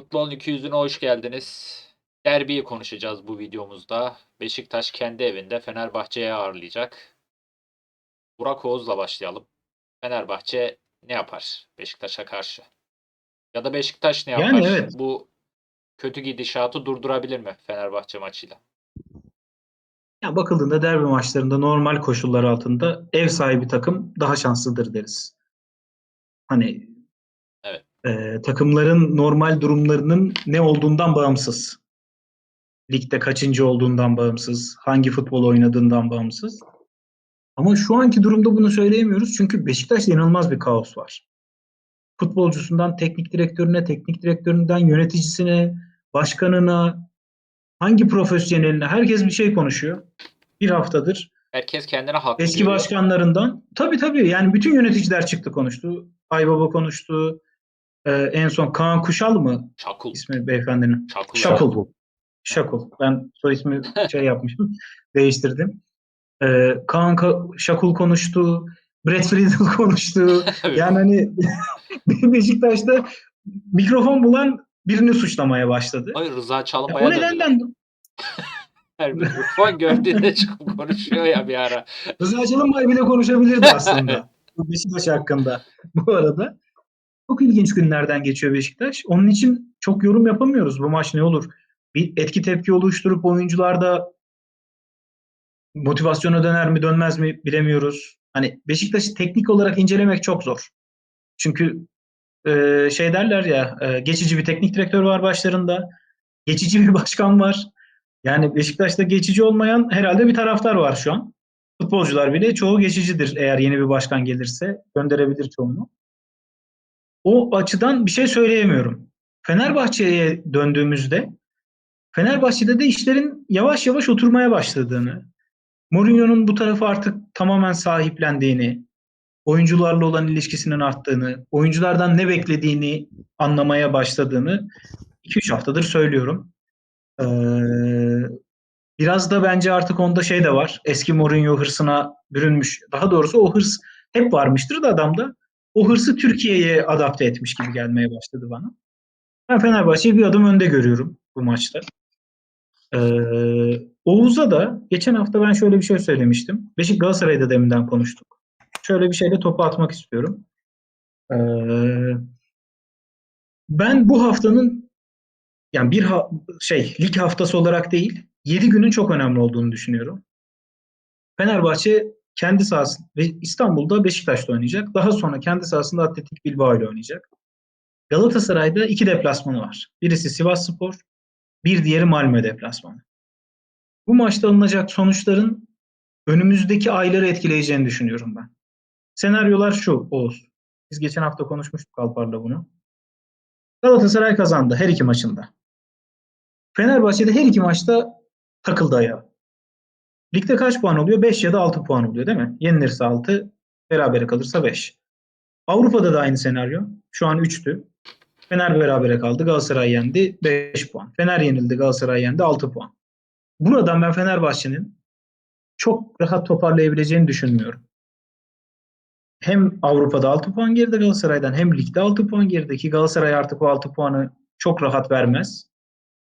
Futbolun 200'üne hoş geldiniz. Derbiyi konuşacağız bu videomuzda. Beşiktaş kendi evinde Fenerbahçe'ye ağırlayacak. Burak Oğuz'la başlayalım. Fenerbahçe ne yapar Beşiktaş'a karşı? Ya da Beşiktaş ne yapar? Yani evet. Bu kötü gidişatı durdurabilir mi Fenerbahçe maçıyla? Ya bakıldığında derbi maçlarında normal koşullar altında ev sahibi takım daha şanslıdır deriz. Hani. E, takımların normal durumlarının ne olduğundan bağımsız. Ligde kaçıncı olduğundan bağımsız, hangi futbol oynadığından bağımsız. Ama şu anki durumda bunu söyleyemiyoruz çünkü Beşiktaş'ta inanılmaz bir kaos var. Futbolcusundan teknik direktörüne, teknik direktöründen yöneticisine, başkanına, hangi profesyoneline herkes bir şey konuşuyor. Bir haftadır. Herkes kendine haklı Eski görüyor. başkanlarından tabii tabii yani bütün yöneticiler çıktı konuştu. Aybaba konuştu. Ee, en son Kaan Kuşal mı Çakul. ismi beyefendinin? Çakul. Şakul. Şakul. Ben soy ismi şey yapmışım. değiştirdim. Ee, Kaan Ka- Şakul konuştu. Brad Friedel konuştu. Yani hani Beşiktaş'ta mikrofon bulan birini suçlamaya başladı. Ay Rıza Ya Çalınbay'a o döndüler. nedenden Her mikrofon gördüğünde çıkıp konuşuyor ya bir ara. Rıza Çalınbay bile konuşabilirdi aslında. Bu Beşiktaş hakkında. Bu arada. Çok ilginç günlerden geçiyor Beşiktaş. Onun için çok yorum yapamıyoruz. Bu maç ne olur? Bir etki tepki oluşturup oyuncularda motivasyona döner mi dönmez mi bilemiyoruz. Hani Beşiktaş'ı teknik olarak incelemek çok zor. Çünkü e, şey derler ya e, geçici bir teknik direktör var başlarında. Geçici bir başkan var. Yani Beşiktaş'ta geçici olmayan herhalde bir taraftar var şu an. Futbolcular bile çoğu geçicidir eğer yeni bir başkan gelirse gönderebilir çoğunu. O açıdan bir şey söyleyemiyorum. Fenerbahçe'ye döndüğümüzde Fenerbahçe'de de işlerin yavaş yavaş oturmaya başladığını, Mourinho'nun bu tarafı artık tamamen sahiplendiğini, oyuncularla olan ilişkisinin arttığını, oyunculardan ne beklediğini anlamaya başladığını 2-3 haftadır söylüyorum. Ee, biraz da bence artık onda şey de var. Eski Mourinho hırsına bürünmüş. Daha doğrusu o hırs hep varmıştır da adamda. O hırsı Türkiye'ye adapte etmiş gibi gelmeye başladı bana. Ben Fenerbahçe'yi bir adım önde görüyorum bu maçta. Ee, Oğuz'a da geçen hafta ben şöyle bir şey söylemiştim. Beşik Galatasaray'da deminden konuştuk. Şöyle bir şeyle topu atmak istiyorum. Ee, ben bu haftanın yani bir ha- şey lig haftası olarak değil 7 günün çok önemli olduğunu düşünüyorum. Fenerbahçe kendi sahasında ve İstanbul'da Beşiktaş'ta oynayacak. Daha sonra kendi sahasında Atletik Bilbao ile oynayacak. Galatasaray'da iki deplasmanı var. Birisi Sivasspor, bir diğeri Malmö deplasmanı. Bu maçta alınacak sonuçların önümüzdeki ayları etkileyeceğini düşünüyorum ben. Senaryolar şu Oğuz. Biz geçen hafta konuşmuştuk Alpar'la bunu. Galatasaray kazandı her iki maçında. Fenerbahçe'de her iki maçta takıldı ayağı. Ligde kaç puan oluyor? 5 ya da 6 puan oluyor değil mi? Yenilirse 6, berabere kalırsa 5. Avrupa'da da aynı senaryo. Şu an 3'tü. Fener berabere kaldı. Galatasaray yendi 5 puan. Fener yenildi. Galatasaray yendi 6 puan. Buradan ben Fenerbahçe'nin çok rahat toparlayabileceğini düşünmüyorum. Hem Avrupa'da 6 puan geride Galatasaray'dan hem ligde 6 puan geride ki Galatasaray artık o 6 puanı çok rahat vermez.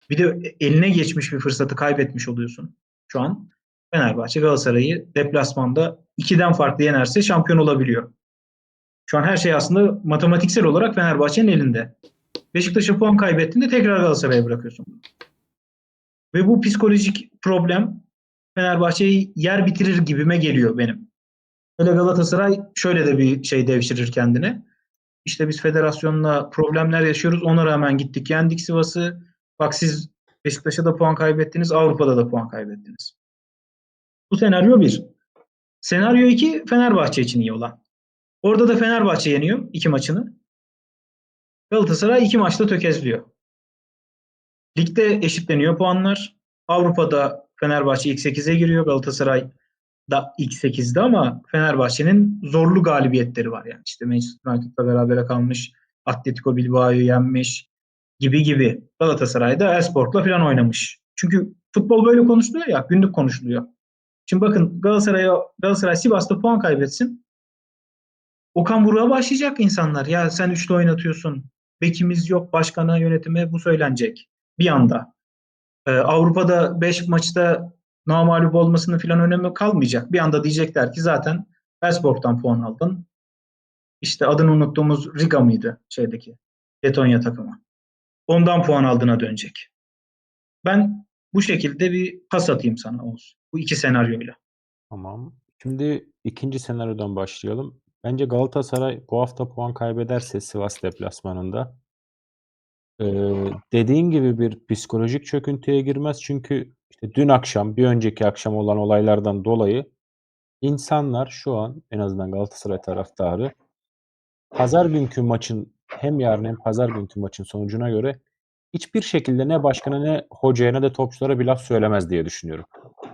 Bir de eline geçmiş bir fırsatı kaybetmiş oluyorsun şu an. Fenerbahçe Galatasaray'ı deplasmanda 2'den farklı yenerse şampiyon olabiliyor. Şu an her şey aslında matematiksel olarak Fenerbahçe'nin elinde. Beşiktaş'a puan kaybettiğinde tekrar Galatasaray'a bırakıyorsun. Ve bu psikolojik problem Fenerbahçe'yi yer bitirir gibime geliyor benim. Hele Galatasaray şöyle de bir şey devşirir kendine. İşte biz federasyonla problemler yaşıyoruz. Ona rağmen gittik yendik Sivas'ı. Bak siz Beşiktaş'a da puan kaybettiniz. Avrupa'da da puan kaybettiniz. Bu senaryo bir. Senaryo iki Fenerbahçe için iyi olan. Orada da Fenerbahçe yeniyor iki maçını. Galatasaray iki maçta tökezliyor. Ligde eşitleniyor puanlar. Avrupa'da Fenerbahçe ilk 8'e giriyor. Galatasaray da ilk 8'de ama Fenerbahçe'nin zorlu galibiyetleri var yani. İşte Manchester United'la berabere kalmış, Atletico Bilbao'yu yenmiş gibi gibi. Galatasaray'da Elsport'la falan oynamış. Çünkü futbol böyle konuşuluyor ya, günlük konuşuluyor. Şimdi bakın Galatasaray'a Galatasaray Sivas'ta puan kaybetsin. Okan Buruk'a başlayacak insanlar. Ya sen üçlü oynatıyorsun. bekimiz yok, başkana yönetime bu söylenecek bir anda. Ee, Avrupa'da 5 maçta namağlup olmasının falan önemi kalmayacak. Bir anda diyecekler ki zaten Elfsborg'dan puan aldın. İşte adını unuttuğumuz Riga mıydı şeydeki Letonya takımı. Ondan puan aldığına dönecek. Ben bu şekilde bir pas atayım sana Oğuz. Bu iki senaryoyla. Tamam. Şimdi ikinci senaryodan başlayalım. Bence Galatasaray bu hafta puan kaybederse Sivas deplasmanında eee, dediğin gibi bir psikolojik çöküntüye girmez. Çünkü işte dün akşam, bir önceki akşam olan olaylardan dolayı insanlar şu an en azından Galatasaray taraftarı pazar günkü maçın hem yarın hem pazar günkü maçın sonucuna göre hiçbir şekilde ne başkana ne hocaya ne de topçulara bir laf söylemez diye düşünüyorum.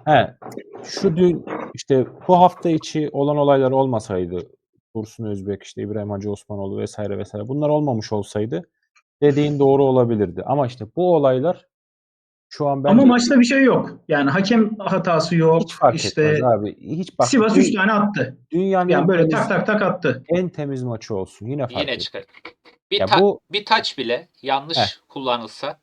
He, şu dün işte bu hafta içi olan olaylar olmasaydı Dursun Özbek, işte İbrahim Hacı Osmanoğlu vesaire vesaire bunlar olmamış olsaydı dediğin doğru olabilirdi. Ama işte bu olaylar şu an bence Ama maçta bir şey yok. Yani hakem hatası yok. hiç fark işte etmez abi. Hiç bak Sivas dü- 3 tane attı. dünyanın Yani böyle temiz, tak tak tak attı. en temiz maçı olsun. Yine fark Yine etmez. çıkar. Bir, Ya ta- bu bir taç bile yanlış Heh. kullanılsa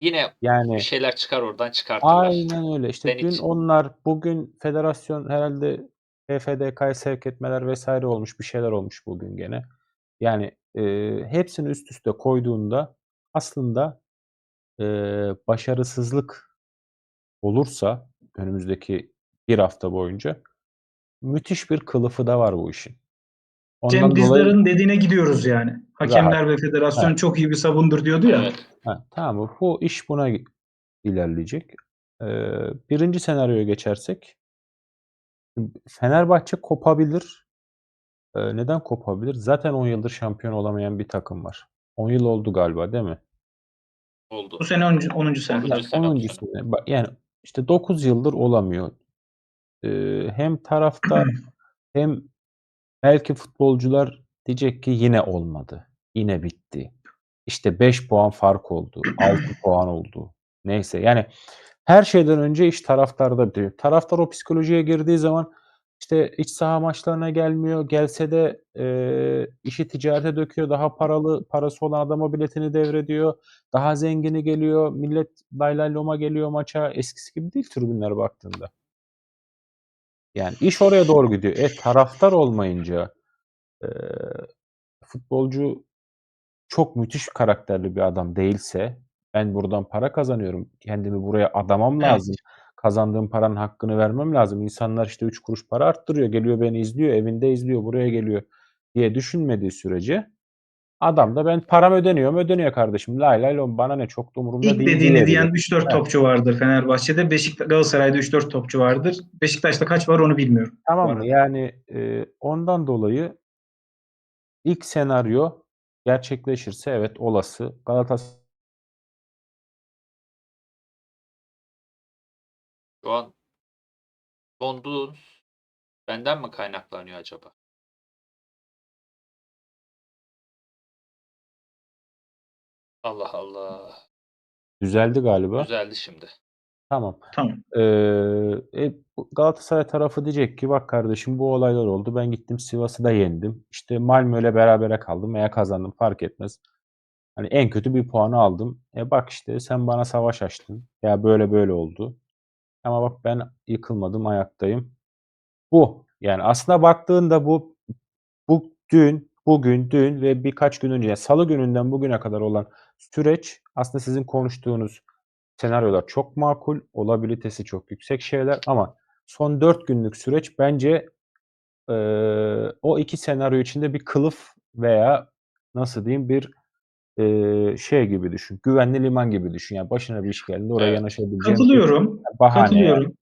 yine yani bir şeyler çıkar oradan çıkartırlar. Aynen öyle. İşte Ben dün hiç- onlar, bugün federasyon herhalde PFDK'ya sevk etmeler vesaire olmuş, bir şeyler olmuş bugün gene. Yani e, hepsini üst üste koyduğunda aslında e, başarısızlık olursa önümüzdeki bir hafta boyunca müthiş bir kılıfı da var bu işin. Cem Ondan dolayı Dizdar'ın dediğine gidiyoruz yani. Hakemler ve federasyon Evet. çok iyi bir sabundur diyordu ya. Evet. Ha, tamam? Bu iş buna ilerleyecek. Ee, birinci senaryoya geçersek Fenerbahçe kopabilir. Ee, neden kopabilir? Zaten 10 yıldır şampiyon olamayan bir takım var. 10 yıl oldu galiba değil mi? Oldu. Bu sene 10. 10. sene. Onuncu Yani sene bu 10. sene. Yani işte 9 yıldır olamıyor. Ee, hem tarafta hem belki futbolcular diyecek ki yine olmadı. Yine bitti. İşte 5 puan fark oldu. 6 puan oldu. Neyse yani her şeyden önce iş taraftarda bitiyor. Taraftar o psikolojiye girdiği zaman işte iç saha maçlarına gelmiyor. Gelse de e, işi ticarete döküyor. Daha paralı parası olan adama biletini devrediyor. Daha zengini geliyor. Millet lay lay loma geliyor maça. Eskisi gibi değil tribünler baktığında. Yani iş oraya doğru gidiyor. E taraftar olmayınca e, futbolcu çok müthiş karakterli bir adam değilse ben buradan para kazanıyorum. Kendimi buraya adamam Evet. lazım. Kazandığım paranın hakkını vermem lazım. İnsanlar işte 3 kuruş para arttırıyor. Geliyor beni izliyor. Evinde izliyor. Buraya geliyor diye düşünmediği sürece adam da ben param ödeniyor mu? Ödeniyor kardeşim. Lay lay lom bana ne çok da umurumda İlk değil dediğini diyebiliyor. diyen 3-4 Evet. topçu vardır Fenerbahçe'de. Beşiktaş Galatasaray'da 3-4 topçu vardır. Beşiktaş'ta kaç var onu bilmiyorum. Tamam mı? Yani e, ondan dolayı ilk senaryo gerçekleşirse evet olası. Galatasaray Şu an donduğun benden mi kaynaklanıyor acaba? Allah Allah. düzeldi galiba. Düzeldi şimdi. Tamam. Tamam. Ee, e, Galatasaray tarafı diyecek ki bak kardeşim bu olaylar oldu. Ben gittim Sivas'ı da yendim. İşte Malmö'yle berabere kaldım veya kazandım fark etmez. Hani en kötü bir puanı aldım. E bak işte sen bana savaş açtın. Ya böyle böyle oldu. Ama bak ben yıkılmadım ayaktayım. Bu. Yani aslında baktığında bu bu dün, bugün, dün ve birkaç gün önce yani salı gününden bugüne kadar olan süreç aslında sizin konuştuğunuz senaryolar çok makul, olabilitesi çok yüksek şeyler ama son 4 günlük süreç bence eee, o iki senaryo içinde bir kılıf veya nasıl diyeyim bir eee, şey gibi düşün. Güvenli liman gibi düşün. Yani başına bir iş geldiğinde oraya Evet. yanaşabileceğin Katılıyorum. bahane. yani. Katılıyorum.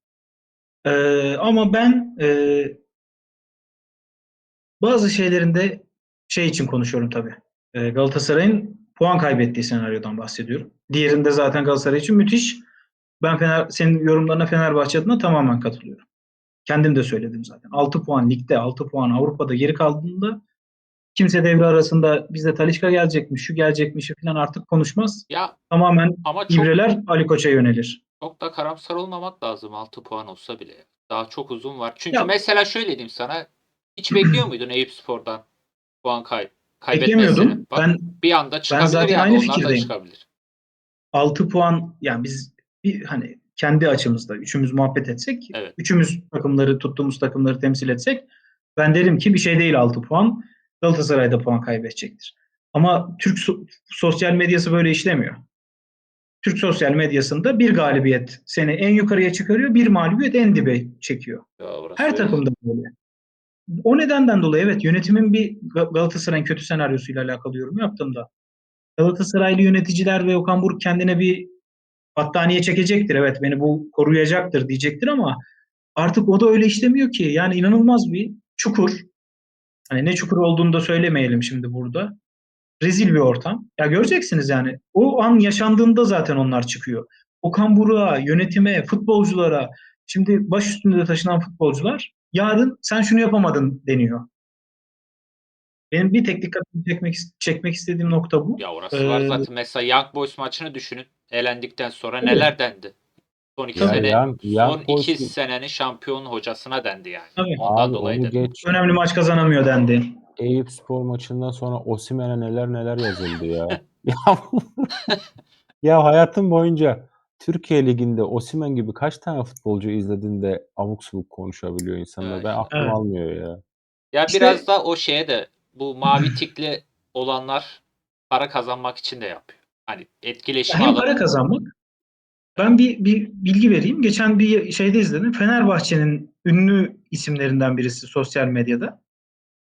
Ee, ama ben e, bazı şeylerinde şey için konuşuyorum tabii. Ee, Galatasaray'ın puan kaybettiği senaryodan bahsediyorum. Diğerinde zaten Galatasaray için müthiş. Ben Fener, senin yorumlarına Fenerbahçe adına tamamen katılıyorum. Kendim de söyledim zaten. 6 puan ligde, 6 puan Avrupa'da geri kaldığında kimse devre arasında bizde Talisca gelecekmiş, şu gelecekmiş falan artık konuşmaz. Ya Tamamen ama çok ibreler Ali Koç'a yönelir. çok da karamsar olmamak lazım 6 puan olsa bile. Daha çok uzun var. Çünkü Ya- mesela şöyle diyeyim sana. Hiç bekliyor muydun Eyüp Spor'dan puan kay kaybetmesini. Bak, Ben bir anda çıkabilir zaten yani. aynı Onlar fikirdeyim. çıkabilir. 6 puan yani biz bir hani kendi açımızda üçümüz muhabbet etsek, Evet. üçümüz takımları tuttuğumuz takımları temsil etsek ben derim ki bir şey değil 6 puan. Galatasaray da puan kaybedecektir. Ama Türk so- sosyal medyası böyle işlemiyor. Türk sosyal medyasında bir galibiyet seni en yukarıya çıkarıyor, bir mağlubiyet en dibe çekiyor. Ya Her öyle. takımda böyle. O nedenden dolayı evet yönetimin bir Ga- Galatasaray'ın kötü senaryosuyla alakalı yorum yaptığımda Galatasaraylı yöneticiler ve Okan Buruk kendine bir battaniye çekecektir. Evet beni bu koruyacaktır diyecektir ama artık o da öyle işlemiyor ki. Yani inanılmaz bir çukur. Hani ne çukur olduğunu da söylemeyelim şimdi burada. Rezil bir ortam. Ya göreceksiniz yani. O an yaşandığında zaten onlar çıkıyor. Okan Buruk'a, yönetime, futbolculara, şimdi baş üstünde taşınan futbolcular yarın sen şunu yapamadın deniyor. Benim bir tek dikkatimi çekmek, çekmek istediğim nokta bu. Ya orası var Ee, zaten. Mesela Young Boys maçını düşünün. Elendikten sonra Tabii. neler dendi. Son iki Ya sene Young- Young son iki Boys'un- senenin şampiyon hocasına dendi yani. Tabii. Ondan Abi dolayı dedim. geç. Önemli maç kazanamıyor dendi. Eyüp Spor maçından sonra Osimhen'e neler neler yazıldı ya. ya, ya hayatım boyunca Türkiye Ligi'nde Osimhen gibi kaç tane futbolcu izledin de abuk subuk konuşabiliyor insanlar. Evet. Ben aklım Evet. almıyor ya. Ya İşte- biraz da o şeye de bu mavi tikli olanlar para kazanmak için de yapıyor. Hani etkileşim Hem alıp para kazanmak. Ben bir, bir bilgi vereyim. Geçen bir şeyde izledim. Fenerbahçe'nin ünlü isimlerinden birisi sosyal medyada.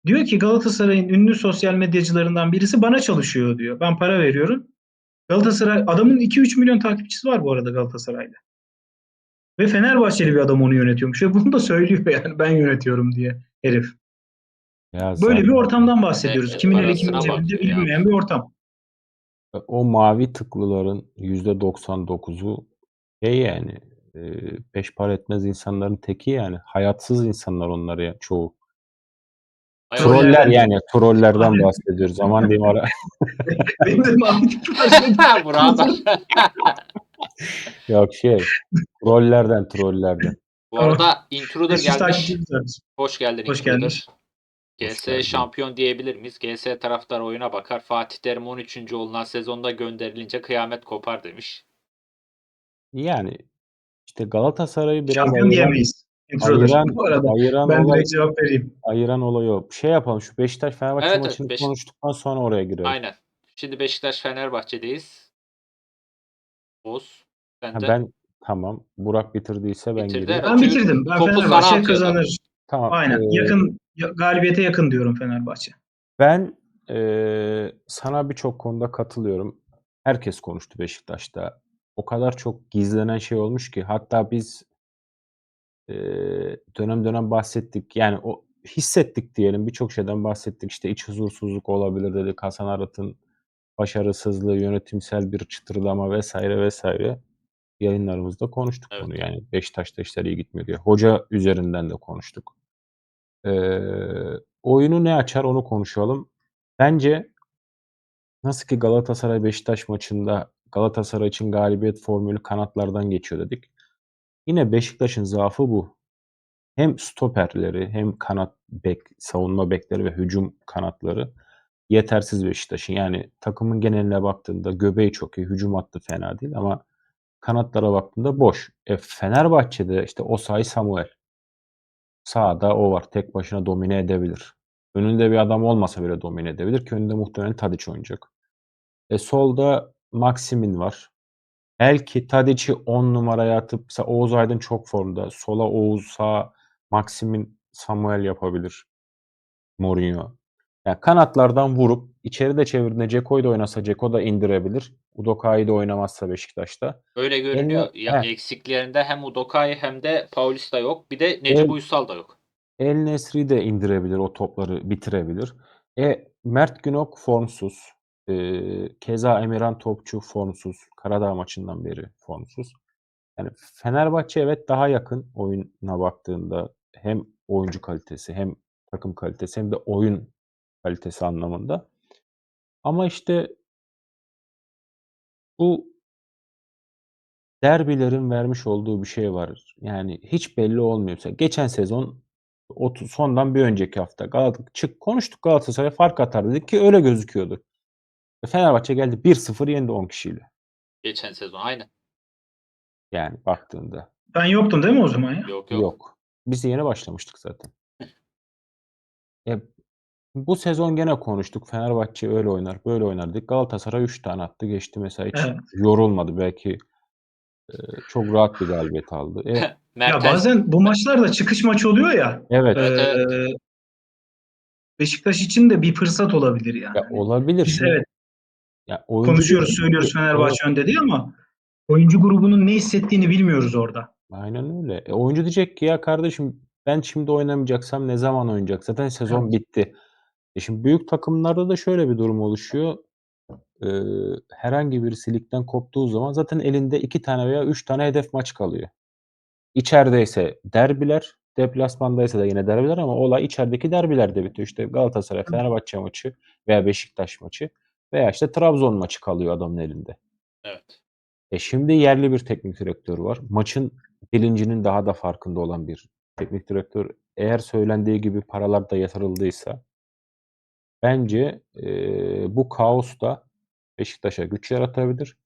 Diyor ki Galatasaray'ın ünlü sosyal medyacılarından birisi bana çalışıyor diyor. Ben para veriyorum. Galatasaray adamın 2-3 milyon takipçisi var bu arada Galatasaray'da. Ve Fenerbahçeli bir adam onu yönetiyormuş. Ve bunu da söylüyor yani ben yönetiyorum diye herif. Ya Böyle bir ortamdan bahsediyoruz. Evet, kimin eli kimin cebinde bilinmeyen bir ortam. o mavi tıklıların %99'u şey yani e, beş para etmez insanların teki yani. Hayatsız insanlar onlar ya çoğu. Troller yani trollerden bahsediyoruz. Aman diyeyim ara. Benim de başladı. Burada. Yok şey. Trollerden trollerden. Bu arada Intruder 500 gelmiş. takipçimiz var. Hoş geldin Hoş Intruder. Hoş GS şampiyon diyebilir miyiz? GS taraftar oyuna bakar. Fatih Terim 13. olunan sezonda gönderilince kıyamet kopar demiş. Yani işte Galatasaray'ı biraz Şampiyon ayıran, diyemeyiz. Intruder. ayıran, Bu arada ayıran ben olay, direkt cevap vereyim. ayıran olay o. Şey yapalım şu Beşiktaş Fenerbahçe Evet, maçını Beş- konuştuktan sonra oraya girelim. Aynen. Şimdi Beşiktaş Fenerbahçe'deyiz. Oz. Sen Ha, de ben tamam. Burak bitirdiyse ben Bitirdi, gireyim. Ben bitirdim. Ben topu sana Fenerbahçe kazanır. Tamam. Aynen. ee, Yakın ya- galibiyete yakın diyorum Fenerbahçe. Ben ee, sana birçok konuda katılıyorum. Herkes konuştu Beşiktaş'ta. O kadar çok gizlenen şey olmuş ki hatta biz dönem dönem bahsettik. Yani o hissettik diyelim. Birçok şeyden bahsettik. İşte iç huzursuzluk olabilir dedik. Hasan Arat'ın başarısızlığı, yönetimsel bir çıtırlama vesaire vesaire yayınlarımızda konuştuk Evet. bunu. Yani Beşiktaş'ta işler iyi gitmiyor diye. Hoca üzerinden de konuştuk. Ee, oyunu ne açar onu konuşalım. Bence nasıl ki Galatasaray Beşiktaş maçında Galatasaray için galibiyet formülü kanatlardan geçiyor dedik. Yine Beşiktaş'ın zaafı bu. Hem stoperleri hem kanat bek, savunma bekleri ve hücum kanatları yetersiz Beşiktaş'ın. Yani takımın geneline baktığında göbeği çok iyi, hücum hattı fena değil ama kanatlara baktığında boş. E, Fenerbahçe'de işte Osayi Samuel. Sağda o var. Tek başına domine edebilir. Önünde bir adam olmasa bile domine edebilir ki önünde muhtemelen Tadic oynayacak. E, solda Maximin var. Belki Tadic'i 10 numaraya atıp mesela Oğuz Aydın çok formda. Sola Oğuz, sağ Maximin Samuel yapabilir. Mourinho. Yani kanatlardan vurup içeride çevirdiğinde Ceko'yu da oynasa Ceko da indirebilir. Udoka'yı da oynamazsa Beşiktaş'ta. öyle görünüyor. Elle- Ya He. eksiklerinde hem Udokai hem de Paulista yok. Bir de Necip El- Uysal da yok. El Nesri de indirebilir, o topları bitirebilir. E Mert Günok formsuz. E, keza Emirhan Topçu formsuz. Karadağ maçından beri formsuz. Yani Fenerbahçe evet daha yakın oyuna baktığında hem oyuncu kalitesi hem takım kalitesi hem de oyun kalitesi anlamında. Ama işte bu derbilerin vermiş olduğu bir şey var. Yani hiç belli olmuyor. Geçen sezon 30 sondan bir önceki hafta Galat çık konuştuk Galatasaray fark atar dedik ki öyle gözüküyordu. E, Fenerbahçe geldi 1-0 yendi 10 kişiyle. Geçen sezon aynı. Yani baktığında Ben yoktum değil mi o zaman ya? Yok yok. yok. Biz yeni başlamıştık zaten. E, bu sezon gene konuştuk. Fenerbahçe öyle oynar, böyle oynar dedik. Galatasaray 3 tane attı geçti mesela hiç Evet. yorulmadı. Belki e, çok rahat bir galibiyet aldı. E, Ya Mertens bazen bu maçlarda çıkış maçı oluyor ya. evet. Evet, e, Beşiktaş için de bir fırsat olabilir yani. Ya olabilir. Biz evet ya oyuncu konuşuyoruz, söylüyoruz Fenerbahçe önde diye ama oyuncu grubunun ne hissettiğini bilmiyoruz orada. Aynen öyle. E, oyuncu diyecek ki ya kardeşim ben şimdi oynamayacaksam ne zaman oynayacak? Zaten sezon Evet. bitti. E şimdi büyük takımlarda da şöyle bir durum oluşuyor. Ee, herhangi birisi ligden koptuğu zaman zaten elinde iki tane veya üç tane hedef maç kalıyor. İçerideyse derbiler, deplasmandaysa da yine derbiler ama olay içerideki derbilerde bitiyor. İşte Galatasaray, Fenerbahçe maçı veya Beşiktaş maçı veya işte Trabzon maçı kalıyor adamın elinde. evet. E şimdi yerli bir teknik direktör var. Maçın bilincinin daha da farkında olan bir teknik direktör. Eğer söylendiği gibi paralar da yatırıldıysa bence e, bu kaosta Beşiktaş'a güç yaratabilir.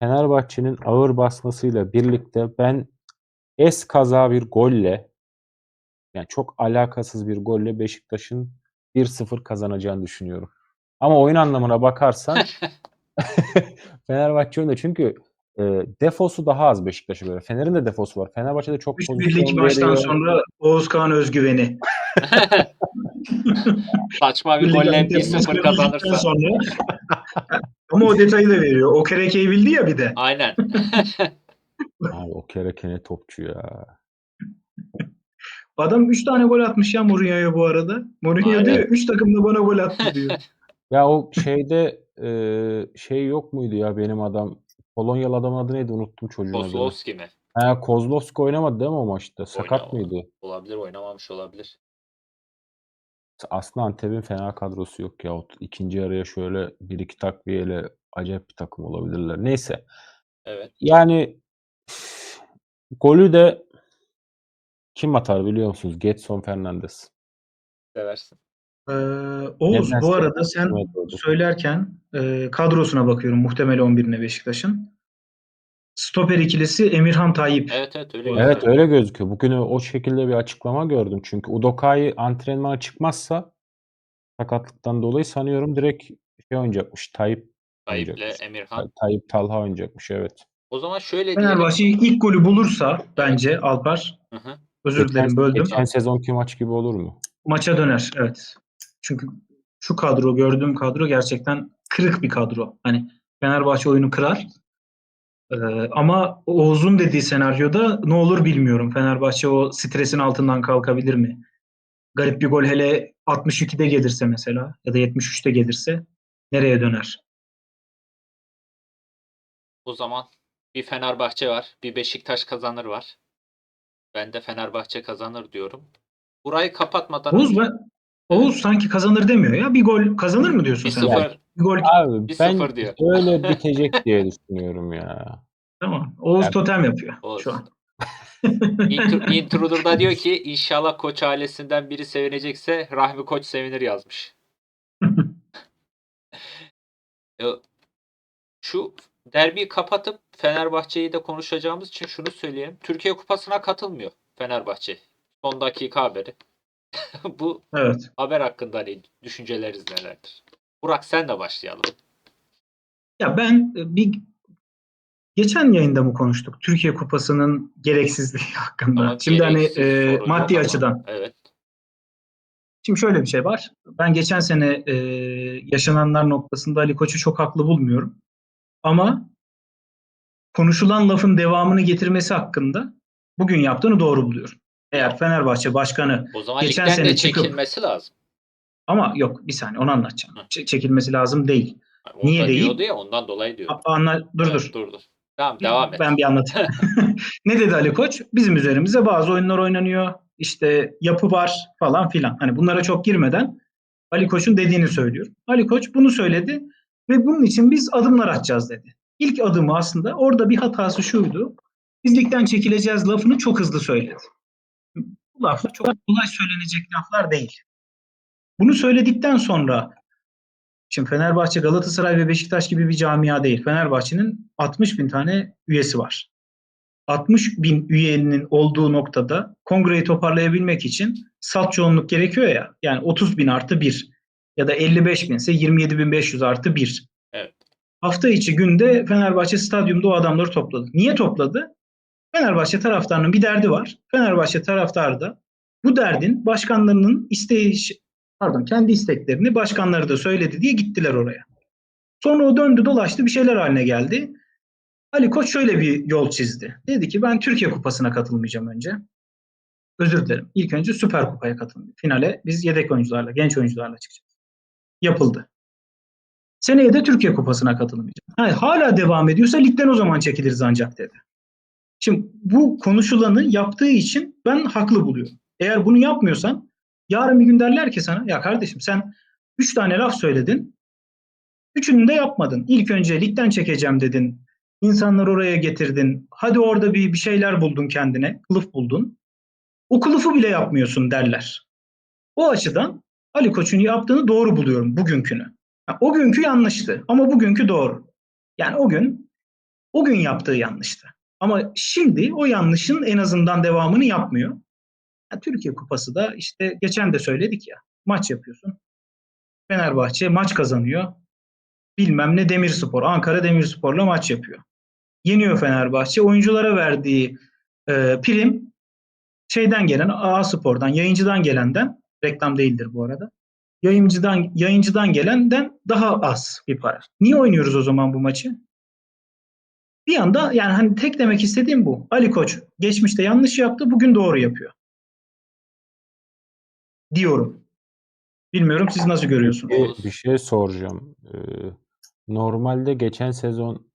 Fenerbahçe'nin ağır basmasıyla birlikte ben es kaza bir golle yani çok alakasız bir golle Beşiktaş'ın 1-0 kazanacağını düşünüyorum. Ama oyun anlamına bakarsan Fenerbahçe önde çünkü e, defosu daha az Beşiktaş'a göre. Fener'in de defosu var. Fenerbahçe'de çok 3 pozisyon birlik maçtan veriyor. sonra Oğuzkan özgüveni. Saçma bir golle Antep 1-0 maçını kazanırsa. sonra ama o detayı da veriyor. O kerekeyi bildi ya bir de. Aynen. Abi o kereke ne topçu ya. Adam 3 tane gol atmış ya Mourinho'ya bu arada. Mourinho Aynen. diyor 3 takım da bana gol attı diyor. Ya o şeyde e, şey yok muydu ya benim adam Polonyalı adamın adı neydi unuttum çocuğun adını. Kozlowski mi? Ha, Kozlovski oynamadı değil mi o maçta? Sakat Oynamadı. mıydı? Olabilir oynamamış olabilir. Aslında Antep'in fena kadrosu yok ya. O ikinci yarıya şöyle bir iki takviyeyle acayip bir takım olabilirler. Neyse. Evet. Yani üf, golü de kim atar biliyor musunuz? Getson Fernandes. Seversin. Ee, Oğuz bu arada sen söylerken e, kadrosuna bakıyorum muhtemel 11'ine Beşiktaş'ın. Stoper ikilisi Emirhan Tayyip. Evet evet öyle Evet gözüküyor. öyle gözüküyor. Bugün o şekilde bir açıklama gördüm. Çünkü Udokai antrenmana çıkmazsa sakatlıktan dolayı sanıyorum direkt şey oynayacakmış. Tayyip Tayyip'le. Emirhan. Tayyip Talha oynayacakmış evet. O zaman şöyle diyelim. Fenerbahçe ilk golü bulursa bence Alpar Hı hı. özür dilerim böldüm. geçen sezonki maç gibi olur mu? Maça döner evet. Çünkü şu kadro gördüğüm kadro gerçekten kırık bir kadro. Hani Fenerbahçe oyunu kırar. Ee, ama Oğuz'un dediği senaryoda ne olur bilmiyorum. Fenerbahçe o stresin altından kalkabilir mi? Garip bir gol hele 62'de gelirse mesela ya da 73'te gelirse nereye döner? O zaman bir Fenerbahçe var. Bir Beşiktaş kazanır var. Ben de Fenerbahçe kazanır diyorum. Burayı kapatmadan Oğuz önce ben Oğuz sanki kazanır demiyor ya. Bir gol kazanır mı diyorsun sen? 1-0 Bir gol Abi Bir ben sıfır diyor. öyle bitecek diye düşünüyorum ya. tamam. Oğuz Yani- totem yapıyor Oğuz. şu an. Intro- Intruder'da diyor ki inşallah koç ailesinden biri sevinecekse Rahmi Koç sevinir yazmış. E, Şu derbiyi kapatıp Fenerbahçe'yi de konuşacağımız için şunu söyleyeyim. Türkiye Kupası'na katılmıyor Fenerbahçe. Son dakika haberi. Bu Evet. haber hakkında hani düşünceleriniz nelerdir? Burak sen de başlayalım. Ya ben e, bir geçen yayında mı konuştuk Türkiye Kupası'nın gereksizliği hakkında. Ama Şimdi hani gereksiz e, sorun yok maddi ama. açıdan. Evet. Şimdi şöyle bir şey var. Ben geçen sene e, yaşananlar noktasında Ali Koç'u çok haklı bulmuyorum. Ama konuşulan lafın devamını getirmesi hakkında bugün yaptığını doğru buluyorum. Eğer Fenerbahçe Başkanı O zaman Geçen de sene çıkıp- çekilmesi lazım. ama yok bir saniye onu anlatacağım. Ç- çekilmesi lazım değil. Yani Niye değil? ya ondan dolayı diyor. Anla, dur Evet, dur. dur dur. Tamam devam et. Ben bir anlatayım. ne dedi Ali Koç? Bizim üzerimize bazı oyunlar oynanıyor. İşte yapı var falan filan. Hani bunlara çok girmeden Ali Koç'un dediğini söylüyorum. Ali Koç bunu söyledi ve bunun için biz adımlar atacağız dedi. İlk adımı aslında orada bir hatası şuydu. Biz ligden çekileceğiz lafını çok hızlı söyledi. Laflar çok kolay söylenecek laflar değil. Bunu söyledikten sonra şimdi Fenerbahçe, Galatasaray ve Beşiktaş gibi bir camia değil. Fenerbahçe'nin 60 bin tane üyesi var. 60 bin üyenin olduğu noktada kongreyi toparlayabilmek için salt çoğunluk gerekiyor ya. Yani 30 bin artı 1 ya da 55 binse 27 bin 500 artı 1. Evet. Hafta içi günde Fenerbahçe stadyumda o adamları topladı. Niye topladı? Fenerbahçe taraftarının bir derdi var. Fenerbahçe taraftarı da bu derdin başkanlarının isteği pardon kendi isteklerini başkanları da söyledi diye gittiler oraya. Sonra o döndü dolaştı bir şeyler haline geldi. Ali Koç şöyle bir yol çizdi. Dedi ki ben Türkiye Kupası'na katılmayacağım önce. Özür dilerim. İlk önce Süper Kupa'ya katılmayacağım. Finale biz yedek oyuncularla, genç oyuncularla çıkacağız. Yapıldı. Seneye de Türkiye Kupası'na katılmayacağım. Ha, hala devam ediyorsa ligden o zaman çekiliriz ancak dedi. Şimdi bu konuşulanı yaptığı için ben haklı buluyorum. Eğer bunu yapmıyorsan yarın bir gün derler ki sana ya kardeşim sen üç tane laf söyledin. Üçünü de yapmadın. İlk önce ligden çekeceğim dedin. İnsanları oraya getirdin. Hadi orada bir, bir şeyler buldun kendine. Kılıf buldun. O kılıfı bile yapmıyorsun derler. O açıdan Ali Koç'un yaptığını doğru buluyorum bugünkünü. O günkü yanlıştı ama bugünkü doğru. Yani o gün o gün yaptığı yanlıştı. Ama şimdi o yanlışın en azından devamını yapmıyor. Ya, Türkiye Kupası da işte geçen de söyledik ya maç yapıyorsun. Fenerbahçe maç kazanıyor. Bilmem ne Demirspor, Ankara Demirspor'la maç yapıyor. Yeniyor Fenerbahçe. Oyunculara verdiği e, prim şeyden gelen A Spor'dan, yayıncıdan gelenden reklam değildir bu arada. Yayıncıdan yayıncıdan gelenden daha az bir para. Niye oynuyoruz o zaman bu maçı? Bir anda yani hani tek demek istediğim bu. Ali Koç geçmişte yanlış yaptı, bugün doğru yapıyor. Diyorum. Bilmiyorum siz nasıl görüyorsunuz? Bir, bir şey soracağım. Ee, normalde geçen sezon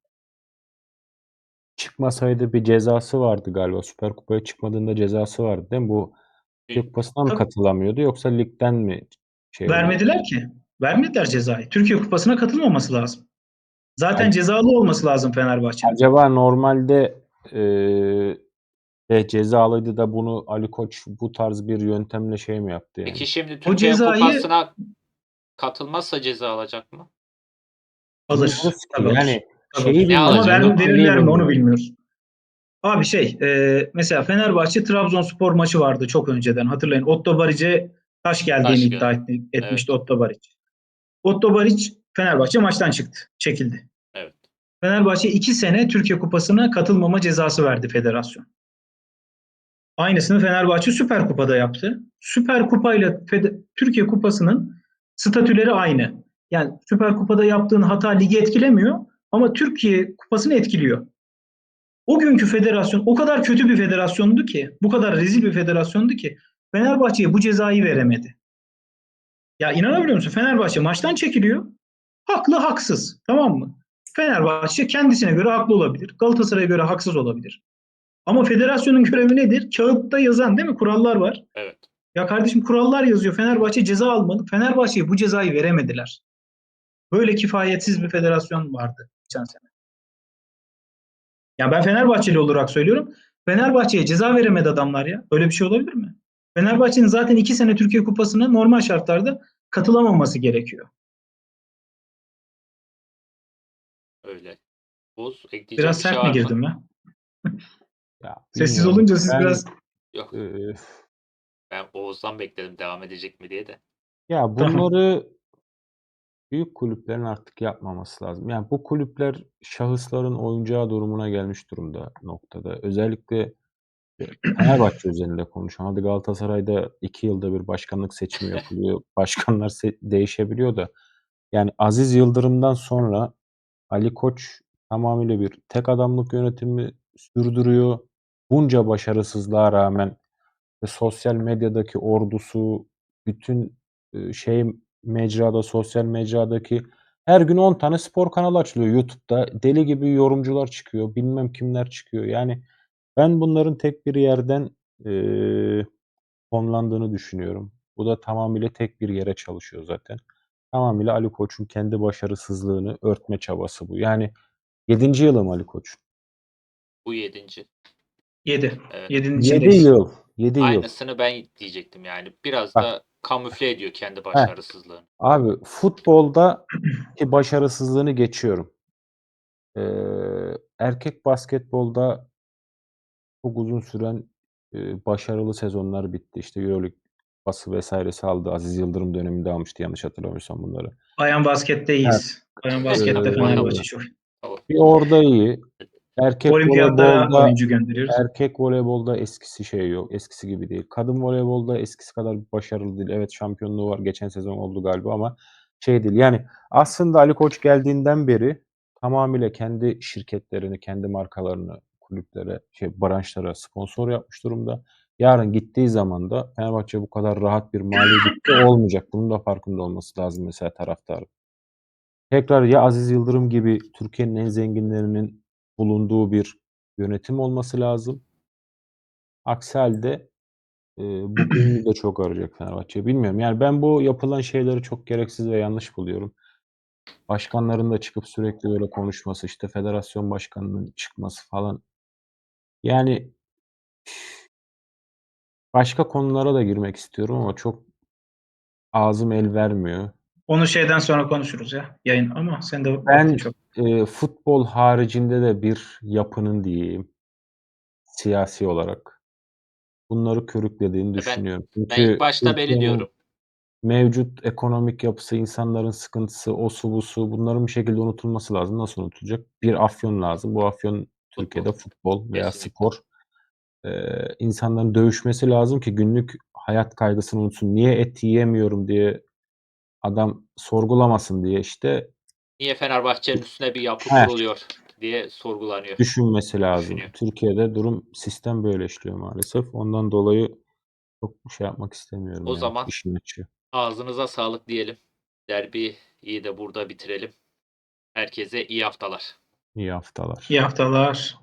çıkmasaydı bir cezası vardı galiba. Süper Kupa'ya çıkmadığında cezası vardı değil mi? Bu Türkiye Kupası'na mı Tabii. katılamıyordu yoksa ligden mi şey? Vermediler ki. Vermediler cezayı. Türkiye Kupası'na katılmaması lazım. Zaten Yani- cezalı olması lazım Fenerbahçe'nin. Acaba normalde eee e, cezalıydı da bunu Ali Koç bu tarz bir yöntemle şey mi yaptı yani? Peki şimdi Türkiye cezayı- Kupası'na katılmazsa ceza alacak mı? Alır. Tabii. Yani şeyi bilmiyoruz, Ama yöntemi verirler mi onu bilmiyoruz. Abi şey e, mesela Fenerbahçe Trabzonspor maçı vardı çok önceden hatırlayın. Otto Baric'e taş geldiğini Taş iddia etmişti Otto Baric. Otto Baric Fenerbahçe maçtan çıktı. Çekildi. Evet. Fenerbahçe iki sene Türkiye Kupası'na katılmama cezası verdi federasyon. Aynısını Fenerbahçe Süper Kupa'da yaptı. Süper Kupa ile Türkiye Kupası'nın statüleri aynı. Yani Süper Kupa'da yaptığın hata ligi etkilemiyor ama Türkiye Kupası'nı etkiliyor. O günkü federasyon o kadar kötü bir federasyondu ki, bu kadar rezil bir federasyondu ki Fenerbahçe'ye bu cezayı veremedi. Ya inanabiliyor musun? Fenerbahçe maçtan çekiliyor. Haklı haksız. Tamam mı? Fenerbahçe kendisine göre haklı olabilir. Galatasaray'a göre haksız olabilir. Ama federasyonun görevi nedir? Kağıtta yazan değil mi? Kurallar var. Evet. Ya kardeşim kurallar yazıyor. Fenerbahçe ceza almalı. Fenerbahçe'ye bu cezayı veremediler. Böyle kifayetsiz bir federasyon vardı geçen sene. Ya ben Fenerbahçeli olarak söylüyorum. Fenerbahçe'ye ceza veremedi adamlar ya. Öyle bir şey olabilir mi? Fenerbahçe'nin zaten iki sene Türkiye Kupası'na normal şartlarda katılamaması gerekiyor. Öyle. Ekleyeceğim Biraz bir şey sert mi mı? girdim ya? Ya Sessiz bilmiyorum. olunca siz Ben, biraz Yok. eee, Ben Oğuz'dan bekledim devam edecek mi diye de. ya bunları büyük kulüplerin artık yapmaması lazım. Yani bu kulüpler şahısların oyuncağı durumuna gelmiş durumda noktada. Özellikle e, Fenerbahçe özelinde konuşuyorum. Hadi Galatasaray'da iki yılda bir başkanlık seçimi yapılıyor. Başkanlar se- değişebiliyor da. Yani Aziz Yıldırım'dan sonra Ali Koç tamamıyla bir tek adamlık yönetimi sürdürüyor. Bunca başarısızlığa rağmen ve sosyal medyadaki ordusu, bütün e, şey mecrada, sosyal mecradaki her gün 10 tane spor kanalı açılıyor YouTube'da. Deli gibi yorumcular çıkıyor. Bilmem kimler çıkıyor. Yani ben bunların tek bir yerden eee fonlandığını düşünüyorum. Bu da tamamıyla tek bir yere çalışıyor zaten. Tamamıyla Ali Koç'un kendi başarısızlığını örtme çabası bu. Yani 7. yılı mı Ali Koç? Bu yedinci. 7. Evet. 7'nin 7 içindeyiz. yıl. 7 yıl. Aynısını ben diyecektim yani. Biraz Bak. da kamufle ediyor kendi başarısızlığını. Abi futbolda ki başarısızlığını geçiyorum. Ee, erkek basketbolda çok uzun süren e, başarılı sezonlar bitti. İşte Euroleague bası vesairesi aldı. Aziz Yıldırım döneminde almıştı yanlış hatırlamıyorsam bunları. Bayan basketteyiz. Bayan baskette Ee, Fenerbahçe çok. Bir orada iyi. Erkek voleybolda oyuncu gönderiyoruz. erkek voleybolda eskisi şey yok. Eskisi gibi değil. Kadın voleybolda eskisi kadar başarılı değil. Evet şampiyonluğu var. Geçen sezon oldu galiba ama şey değil. Yani aslında Ali Koç geldiğinden beri tamamıyla kendi şirketlerini, kendi markalarını kulüplere, şey branşlara sponsor yapmış durumda. Yarın gittiği zaman da Fenerbahçe bu kadar rahat bir mali bütçe olmayacak. Bunun da farkında olması lazım mesela taraftarın. Tekrar ya Aziz Yıldırım gibi Türkiye'nin en zenginlerinin bulunduğu bir yönetim olması lazım. Aksi halde e, bu ünlü de çok arayacak Fenerbahçe. Bilmiyorum. Yani ben bu yapılan şeyleri çok gereksiz ve yanlış buluyorum. Başkanların da çıkıp sürekli böyle konuşması, işte federasyon başkanının çıkması falan. Yani başka konulara da girmek istiyorum ama çok ağzım el vermiyor. Onu şeyden sonra konuşuruz ya yayın ama sen de Ben çok. e, futbol haricinde de bir yapının diyeyim siyasi olarak bunları körüklediğini düşünüyorum. Ben Çünkü ilk başta beni Türkiye'nin diyorum. mevcut ekonomik yapısı, insanların sıkıntısı, o su bu su bunların bir şekilde unutulması lazım. Nasıl unutulacak? Bir afyon lazım. Bu afyon Türkiye'de futbol veya Kesinlikle. spor. Ee, insanların dövüşmesi lazım ki günlük hayat kaygısını unutsun. Niye et yiyemiyorum diye adam sorgulamasın diye işte Niye Fenerbahçe'nin üstüne bir yapı Evet. kuruluyor diye sorgulanıyor. düşünmesi lazım. Düşünüyor. Türkiye'de durum sistem böyle işliyor maalesef. Ondan dolayı çok şey yapmak istemiyorum. O yani, zaman- işin açığı. Ağzınıza sağlık diyelim. Derbi iyi de burada bitirelim. Herkese iyi haftalar. İyi haftalar. İyi haftalar.